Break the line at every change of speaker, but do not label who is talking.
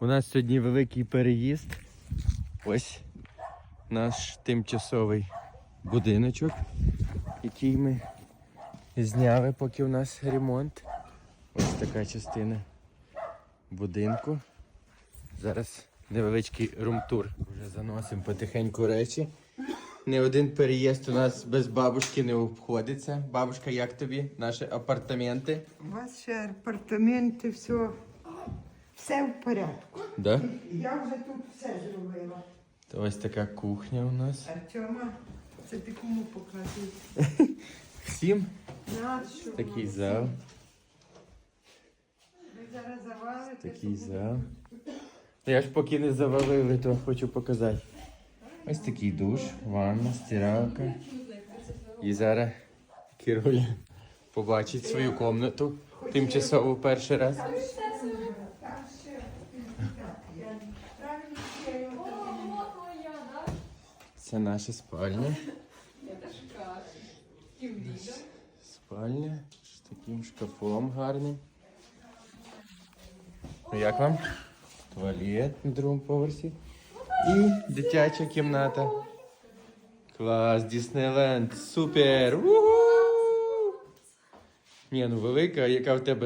У нас сьогодні великий переїзд. Ось наш тимчасовий будиночок, який ми зняли, поки у нас ремонт. Ось така частина будинку. Зараз невеличкий румтур. Вже заносимо потихеньку речі. Не один переїзд у нас без бабушки не обходиться. Бабушка, як тобі? Наші апартаменти?
У вас ще апартаменти, все, все в порядку.
Да?
Я вже тут все зробила.
То ось така кухня у нас.
Артема, це ти кому показуєш?
Всім
Нащо?
такий зал.
Ви зараз завалите.
Такий зал. Я ж поки не завалили, то хочу показати. Ось такий душ, ванна, стиралка. І зараз Кіруля побачить свою комнату тимчасово перший раз. Це наша спальня. Спальня з таким шкафом гарним. Ну як вам? Туалет на другому поверсі. І дитяча кімната. Клас, Діснейленд. Супер! Ні, ну велика, яка в тебе